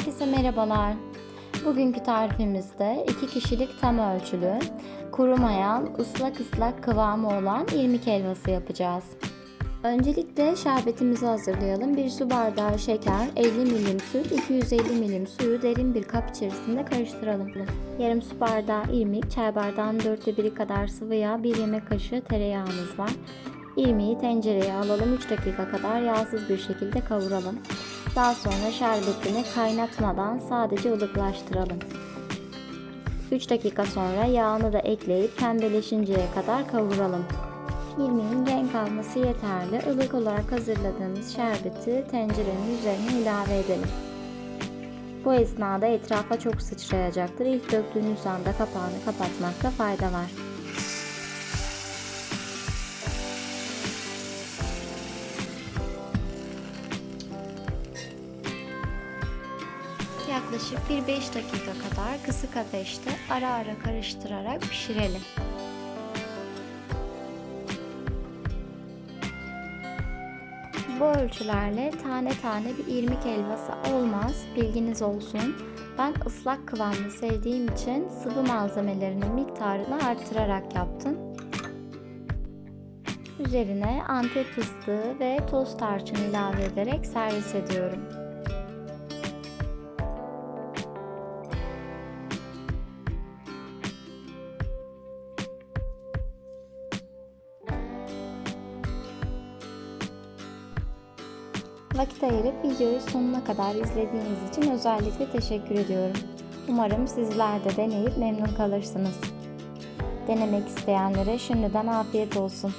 Herkese merhabalar. Bugünkü tarifimizde 2 kişilik tam ölçülü, kurumayan, ıslak ıslak kıvamı olan irmik helvası yapacağız. Öncelikle şerbetimizi hazırlayalım. 1 su bardağı şeker, 50 milim süt, 250 milim suyu derin bir kap içerisinde karıştıralım. Yarım su bardağı irmik, çay bardağının dörtte biri kadar sıvı yağ, 1 yemek kaşığı tereyağımız var. İrmiği tencereye alalım 3 dakika kadar yağsız bir şekilde kavuralım. Daha sonra şerbetini kaynatmadan sadece ılıklaştıralım. 3 dakika sonra yağını da ekleyip pembeleşinceye kadar kavuralım. İrmiğin renk alması yeterli. Ilık olarak hazırladığımız şerbeti tencerenin üzerine ilave edelim. Bu esnada etrafa çok sıçrayacaktır. İlk döktüğünüz anda kapağını kapatmakta fayda var. Yaklaşık bir 5 dakika kadar kısık ateşte ara ara karıştırarak pişirelim. Bu ölçülerle tane tane bir irmik helvası olmaz. Bilginiz olsun. Ben ıslak kıvamlı sevdiğim için sıvı malzemelerinin miktarını artırarak yaptım. Üzerine antep fıstığı ve toz tarçın ilave ederek servis ediyorum. Vakit ayırıp videoyu sonuna kadar izlediğiniz için özellikle teşekkür ediyorum. Umarım sizler de deneyip memnun kalırsınız. Denemek isteyenlere şimdiden afiyet olsun.